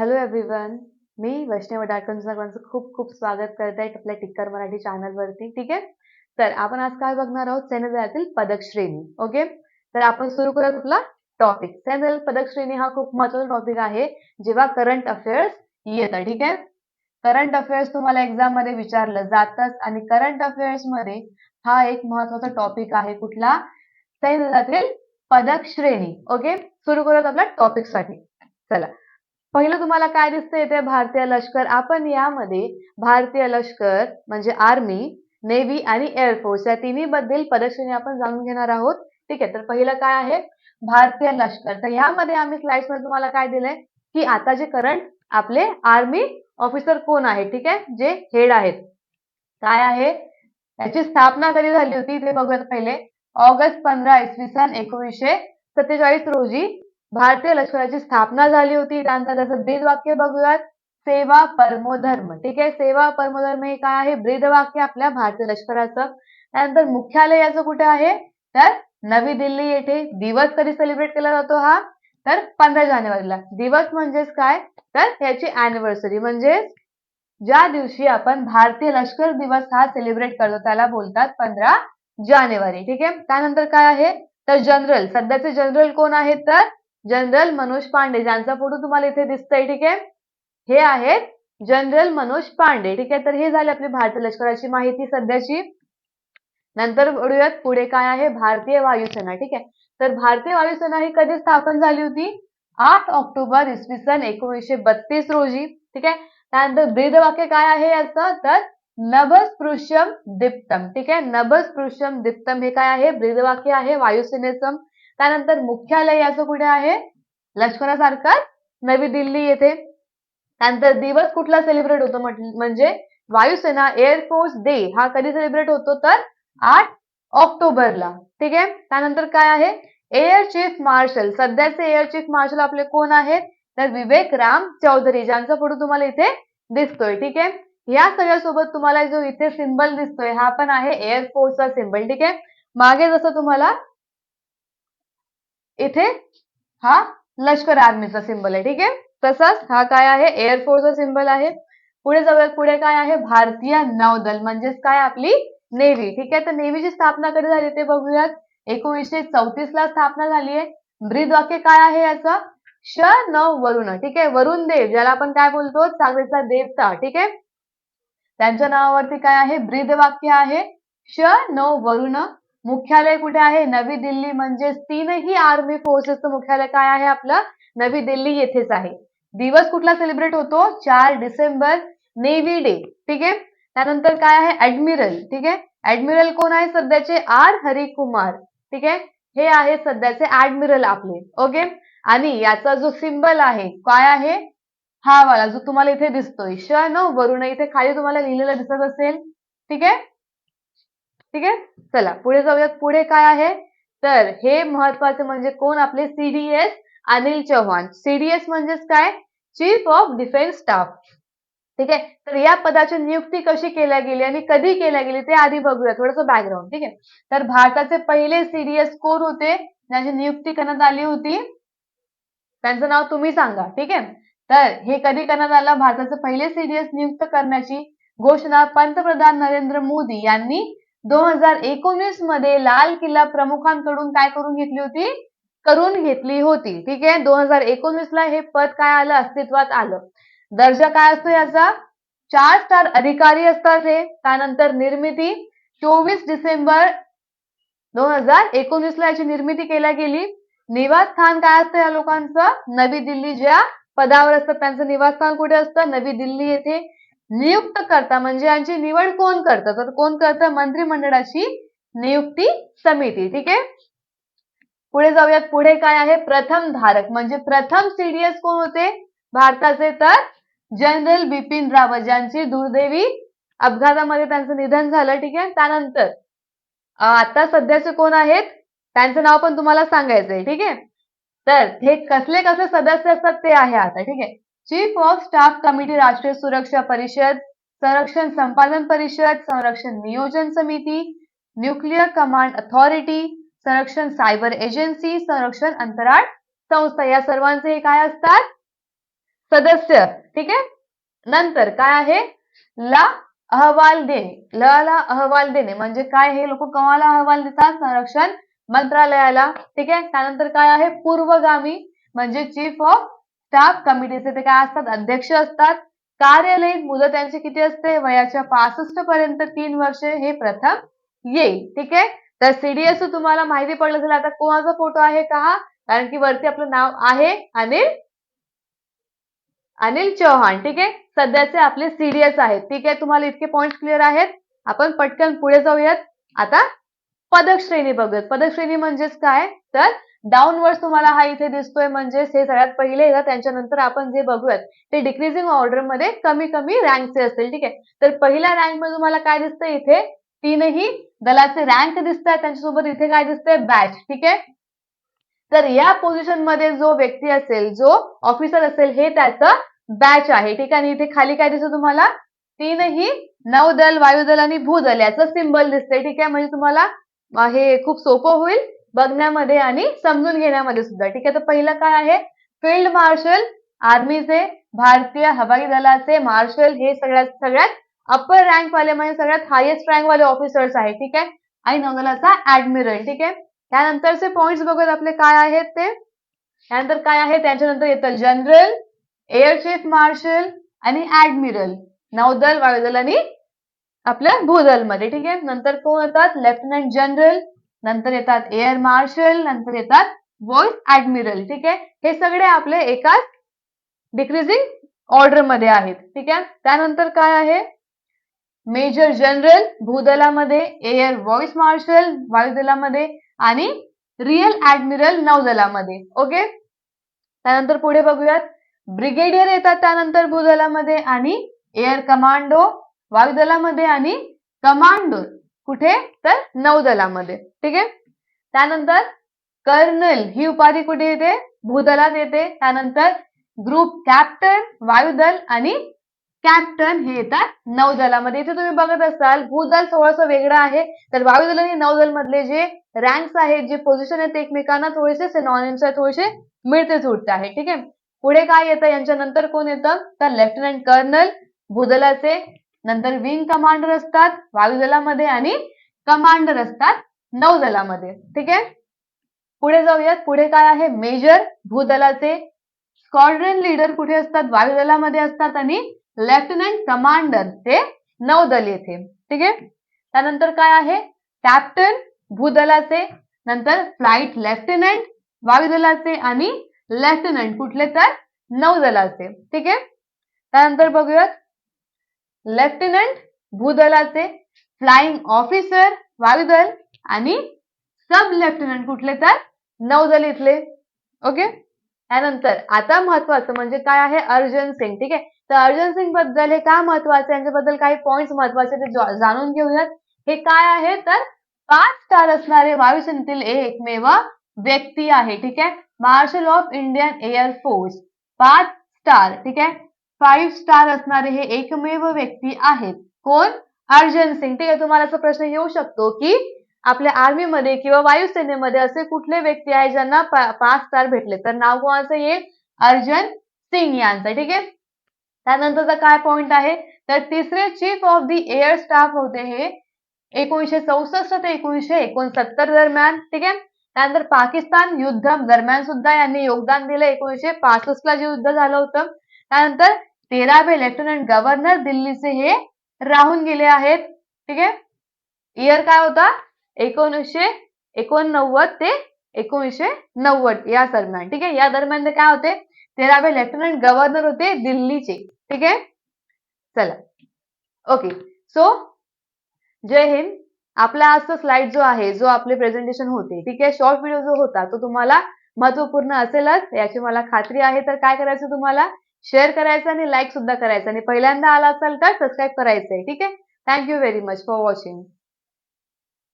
Hello everyone मी वैष्णव डाटकन सर्वांचं खूप खूप स्वागत करत आहे आपल्या टिक्कर मराठी चॅनलवरती ठीक आहे? तर आपण आज काय बघणार आहोत? सैन्यदलातील पदक श्रेणी ओके? तर आपण सुरू करूया कुठला टॉपिक सैन्यदल पदक श्रेणी हा खूप महत्त्वाचा टॉपिक आहे जेव्हा करंट अफेअर्स येतं ठीक आहे? करंट अफेअर्स तुम्हाला एक्झाममध्ये विचारलं जातच आणि करंट अफेअर्समध्ये हा एक महत्त्वाचा टॉपिक आहे कुठला? सैन्यदलातील पदक श्रेणी ओके? सुरू करूयात आपल्या टॉपिकसाठी चला. पहिलं तुम्हाला काय दिसतंय ते भारतीय लष्कर? आपण यामध्ये भारतीय लष्कर म्हणजे आर्मी नेव्ही आणि एअरफोर्स या तिन्ही बद्दल पदश्रेणी आपण जाणून घेणार आहोत. ठीक आहे तर पहिलं काय आहे? भारतीय लष्कर. तर यामध्ये आम्ही स्लाइड्समध्ये तुम्हाला काय दिलंय? की आता जे करंट आपले आर्मी ऑफिसर कोण आहे ठीक आहे जे हेड आहेत. काय आहे? त्याची स्थापना कधी झाली होती ते बघूयात पहिले. ऑगस्ट पंधरा इसवी सन एकोणीसशे सत्तेचाळीस रोजी भारतीय लष्कराची स्थापना झाली होती. त्यानंतर त्याचं ब्रीद वाक्य बघूयात. सेवा परमोधर्म. ठीक आहे? सेवा परमोधर्म हे काय आहे? ब्रीद वाक्य आपल्या भारतीय लष्कराचं. त्यानंतर मुख्यालय याचं कुठे आहे? तर नवी दिल्ली येथे दिवस कधी सेलिब्रेट केला जातो हा? तर पंधरा जानेवारीला. दिवस म्हणजेच काय? तर याची अॅनिव्हर्सरी म्हणजेच ज्या दिवशी आपण भारतीय लष्कर दिवस हा सेलिब्रेट करतो त्याला बोलतात पंधरा जानेवारी. ठीक आहे? त्यानंतर काय आहे? तर जनरल सध्याचे जनरल कोण आहेत तर जनरल मनोज पांडे ज्यांचा फोटो तुम्हाला इथे दिसतंय ठीक आहे? हे आहेत जनरल मनोज पांडे ठीक आहे? तर हे झाले आपली भारतीय लष्कराची माहिती सध्याची. नंतर बघूयात पुढे काय आहे भारतीय वायुसेना ठीक आहे? तर भारतीय वायुसेना ही कधी स्थापन झाली होती? आठ ऑक्टोबर इसवी सन एकोणीसशे बत्तीस रोजी ठीक आहे? त्यानंतर ब्रीदवाक्य काय आहे याचं? तर नभस्पृश्यम दीप्तम ठीक आहे? नभस्पृश्यम दीप्तम हे काय आहे? ब्रीदवाक्य आहे वायुसेनेचं. त्यानंतर मुख्यालय याचं कुठे आहे? लष्करासारखं नवी दिल्ली येथे. त्यानंतर दिवस कुठला सेलिब्रेट होतो म्हणजे वायुसेना एअरफोर्स डे हा कधी सेलिब्रेट होतो तर? आठ ऑक्टोबरला. ठीक आहे? त्यानंतर काय आहे? एअर चीफ मार्शल सध्याचे एअर चीफ मार्शल आपले कोण आहेत? तर विवेक राम चौधरी ज्यांचा फोटो तुम्हाला इथे दिसतोय. ठीक आहे? या सगळ्यासोबत तुम्हाला जो इथे सिम्बल दिसतोय हा पण आहे एअरफोर्सचा सिम्बल ठीक आहे? मागे जसं तुम्हाला इथे हा लष्कर आर्मीचा सिंबल आहे ठीक आहे? तसाच हा काय आहे? एअरफोर्सचा सिम्बल आहे. पुढे जाऊया पुढे काय आहे? भारतीय नौदल म्हणजेच काय आपली? नेव्ही ठीक आहे? तर नेव्हीची स्थापना कधी झाली ते बघूयात. एकोणीसशे चौतीस ला स्थापना झाली आहे. ब्रीद वाक्य काय आहे याचं? श न वरुण ठीक आहे? वरुण देव ज्याला आपण काय बोलतो? चांगलीचा देवता ठीक आहे? त्यांच्या नावावरती काय आहे? ब्रीद वाक्य आहे. श न वरुण मुख्यालय कुठे आहे? नवी दिल्ली म्हणजे तीनही आर्मी फोर्सेसचं मुख्यालय काय आहे आपलं? नवी दिल्ली येथेच आहे. दिवस कुठला सेलिब्रेट होतो? चार डिसेंबर नेव्ही डे. ठीक आहे? त्यानंतर काय आहे? ऍडमिरल ठीक आहे? ऍडमिरल कोण आहे? सध्याचे आर. हरिकुमार. ठीक आहे? हे आहे सध्याचे ऍडमिरल आपले. ओके आणि याचा जो सिम्बल आहे काय आहे? हा वाला जो तुम्हाला इथे दिसतोय. श न वरुण. इथे खाली तुम्हाला लिहिलेलं दिसत असेल. ठीक आहे? ठीक आहे? चला पुढे जाऊयात. पुढे काय आहे? तर हे महत्त्वाचे म्हणजे कोण आपले? सीडीएस अनिल चव्हाण. सीडीएस म्हणजेच काय? चीफ ऑफ डिफेन्स स्टाफ ठीक आहे? तर या पदाची नियुक्ती कशी केल्या गेली आणि कधी केल्या गेली ते आधी बघूया. थोडंसं बॅकग्राऊंड ठीक आहे? तर भारताचे पहिले सीडीएस कोण होते? ज्यांची नियुक्ती करण्यात आली होती? त्यांचं नाव तुम्ही सांगा ठीक आहे? तर हे कधी करण्यात आलं? भारताचे पहिले सीडीएस नियुक्त करण्याची घोषणा पंतप्रधान नरेंद्र मोदी यांनी दोन हजार एकोणीसमध्ये लाल किल्ला प्रमुखांकडून काय करून घेतली होती? करून घेतली होती. ठीक आहे? दोन हजार एकोणीस ला हे पद काय आलं? अस्तित्वात आलं. दर्जा काय असतो याचा? चार स्टार अधिकारी असतात हे. त्यानंतर निर्मिती. चोवीस डिसेंबर दोन हजार एकोणीस ला याची निर्मिती केल्या गेली. निवासस्थान काय असतं या लोकांचं? नवी दिल्ली ज्या पदावर असतात त्यांचं निवासस्थान कुठे असतं? नवी दिल्ली येथे. नियुक्त करता. म्हणजे यांची निवड कोण करतं? तर कोण करतं? मंत्रिमंडळाची नियुक्ती समिती. ठीक आहे? पुढे जाऊयात. पुढे काय आहे? प्रथम धारक. म्हणजे प्रथम सीडीएस कोण होते? भारताचे तर जनरल बिपिन रावत. ज्यांची दुर्दैवी अपघातामध्ये त्यांचं निधन झालं. ठीक आहे? त्यानंतर आता सध्याचे कोण आहेत? त्यांचं नाव पण तुम्हाला सांगायचंय. ठीक आहे? तर हे कसले कसले सदस्य असतात ते आहे आता. ठीक आहे? चीफ ऑफ स्टाफ कमिटी राष्ट्रीय सुरक्षा परिषद संरक्षण संपादन परिषद संरक्षण नियोजन समिती न्यूक्लिअर कमांड अथॉरिटी संरक्षण सायबर एजन्सी संरक्षण अंतराळ संस्था या सर्वांचे काय असतात? सदस्य. ठीक आहे? नंतर काय आहे? ला अहवाल देणे. ल ला अहवाल देणे. म्हणजे काय हे लोक कमाला अहवाल देतात? संरक्षण मंत्रालयाला. ठीक आहे? त्यानंतर काय आहे? पूर्वगामी. म्हणजे चीफ ऑफ स्टाफ कमिटीचे ते काय असतात? अध्यक्ष असतात. कार्यालयीन मुलं त्यांची किती असते? वयाच्या पासष्ट पर्यंत तीन वर्षे हे प्रथम येईल. ठीक आहे? तर सीडीएस तुम्हाला माहिती पडलं असेल आता कोणाचा फोटो आहे का कारण की वरती आपलं नाव आहे अनिल अनिल चौहान. ठीक आहे? सध्याचे आपले सीडीएस आहेत. ठीक आहे? तुम्हाला इतके पॉइंट क्लिअर आहेत. आपण पटकन पुढे जाऊयात. आता पदक श्रेणी बघूयात पदक श्रेणी म्हणजेच काय? तर डाऊनवर्ड तुम्हाला हा इथे दिसतोय म्हणजेच हे सगळ्यात पहिले येतात त्यांच्यानंतर आपण जे बघूयात ते डिक्रीजिंग ऑर्डरमध्ये कमी कमी रँकचे असतील ठीक आहे? तर पहिल्या रँकमध्ये तुम्हाला काय दिसतंय इथे? तीनही दलाचे रँक दिसत आहेत त्यांच्यासोबत इथे काय दिसतंय? बॅच ठीक आहे? तर या पोझिशनमध्ये जो व्यक्ती असेल जो ऑफिसर असेल हे त्याचं बॅच आहे ठीक आहे? आणि इथे खाली काय दिसतं तुम्हाला? तीनही नौदल वायुदल आणि भूदल याचं सिम्बल दिसतंय ठीक आहे? म्हणजे तुम्हाला हे खूप सोपं होईल. बघण्यामध्ये आणि समजून घेण्यामध्ये सुद्धा. ठीक आहे तर पहिलं काय आहे? फील्ड मार्शल आर्मीचे भारतीय हवाई दलाचे मार्शल हे सगळ्यात सगळ्यात अप्पर रँक वाले म्हणजे सगळ्यात हायेस्ट रँक वाले ऑफिसर्स आहेत. ठीक आहे? आणि नौदलाचा ऍडमिरल ठीक आहे? त्यानंतरचे पॉइंट्स बघत आपले काय आहेत ते. त्यानंतर काय आहे? त्याच्यानंतर येतं जनरल एअर चीफ मार्शल आणि ऍडमिरल नौदल वायुदल आणि आपल्या भूदलमध्ये. ठीक आहे? नंतर कोण येतात लेफ्टनंट जनरल नंतर येतात एअर मार्शल नंतर येतात व्हॉइस ऍडमिरल ठीक आहे? हे सगळे आपले एकाच डिक्रीजिंग ऑर्डरमध्ये आहेत ठीक आहे? त्यानंतर काय आहे? मेजर जनरल भूदलामध्ये एअर व्हॉइस मार्शल वायुदलामध्ये आणि रिअल ऍडमिरल नौदलामध्ये ओके त्यानंतर पुढे बघूयात. ब्रिगेडियर येतात त्यानंतर भूदलामध्ये आणि एअर कमांडो वायुदलामध्ये आणि कमांडो कुठे? तर नौदलामध्ये. ठीक आहे? त्यानंतर कर्नल ही उपाधी कुठे येते? भूदलात येते. त्यानंतर ग्रुप कॅप्टन वायुदल आणि कॅप्टन हे येतात नौदलामध्ये. इथे तुम्ही बघत असाल भूदल थोडंसं वेगळं आहे. तर वायुदल आणि नौदल मधले जे रँक्स आहेत जे पोझिशन आहेत एकमेकांना थोडेसे सिनॉनिम्स आहेत थोडेसे मिळते जुळते आहे. ठीक आहे? पुढे काय येतं? यांच्यानंतर कोण येतं? तर लेफ्टनंट कर्नल भूदलाचे नंतर विंग कमांडर असतात वायुदलामध्ये आणि कमांडर असतात नौदलामध्ये. ठीक आहे? पुढे जाऊयात. पुढे काय आहे? मेजर भूदलाचे स्क्वॉड्रन लीडर कुठे असतात? वायुदलामध्ये असतात आणि लेफ्टनंट कमांडर ते नौदल येथे. ठीक आहे? त्यानंतर काय आहे? कॅप्टन भूदलाचे नंतर फ्लाईट लेफ्टनंट वायुदलाचे आणि लेफ्टनंट कुठले तर नौदलाचे. ठीक आहे? त्यानंतर बघूयात. लेफ्टनंट भूदलाचे फ्लाइंग ऑफिसर वायुदल आणि सब लेफ्टनंट कुठले तर नौदल इथले. ओके? त्यानंतर आता महत्वाचं म्हणजे काय आहे अर्जन सिंग ठीक आहे? तर अर्जन सिंगबद्दल हे का महत्वाचं यांच्याबद्दल काही पॉईंट्स महत्त्वाचे ते जाणून घेऊयात. हे काय आहे? तर पाच स्टार असणारे वायुसेनेतील एकमेव व्यक्ती आहे ठीक आहे? Marshal of Indian Air Force पाच स्टार ठीक आहे? फाईव्ह स्टार असणारे हे एकमेव व्यक्ती आहेत. कोण? अर्जन सिंग. ठीक आहे तुम्हाला असा प्रश्न येऊ शकतो की आपल्या आर्मीमध्ये किंवा वायुसेनेमध्ये असे कुठले व्यक्ती आहे ज्यांना पाच स्टार भेटले? तर नाव कोणाचं येईल अर्जन सिंग यांचं. ठीक आहे? त्यानंतरचा काय पॉइंट आहे? तर तिसरे chief of the air staff होते हे एकोणीशे चौसष्ट ते एकोणीशे एकोणसत्तर दरम्यान. ठीक आहे? त्यानंतर पाकिस्तान युद्ध दरम्यान सुद्धा यांनी योगदान दिलं. एकोणीशे पासष्ट ला जे युद्ध झालं होतं. त्यानंतर तेरावे लेफ्टनंट गव्हर्नर दिल्लीचे हे राहून गेले आहेत. ठीक आहे? इयर काय होता? एकोणीसशे एकोणनव्वद ते एकोणीसशे नव्वद या दरम्यान. ठीक आहे? या दरम्यान ते काय होते? तेरावे लेफ्टनंट गव्हर्नर होते दिल्लीचे. ठीक आहे? चला. ओके सो जय हिंद. आपला आजचा स्लाइड जो आहे जो आपले प्रेझेंटेशन होते ठीक आहे? शॉर्ट व्हिडिओ जो होता तो तुम्हाला महत्त्वपूर्ण असेलच. याची मला खात्री आहे. तर काय करायचं तुम्हाला? शेअर करायचं आणि लाईक सुद्धा करायचं. आणि पहिल्यांदा आला असाल तर सबस्क्राईब करायचंय. ठीक आहे? Thank you very much for watching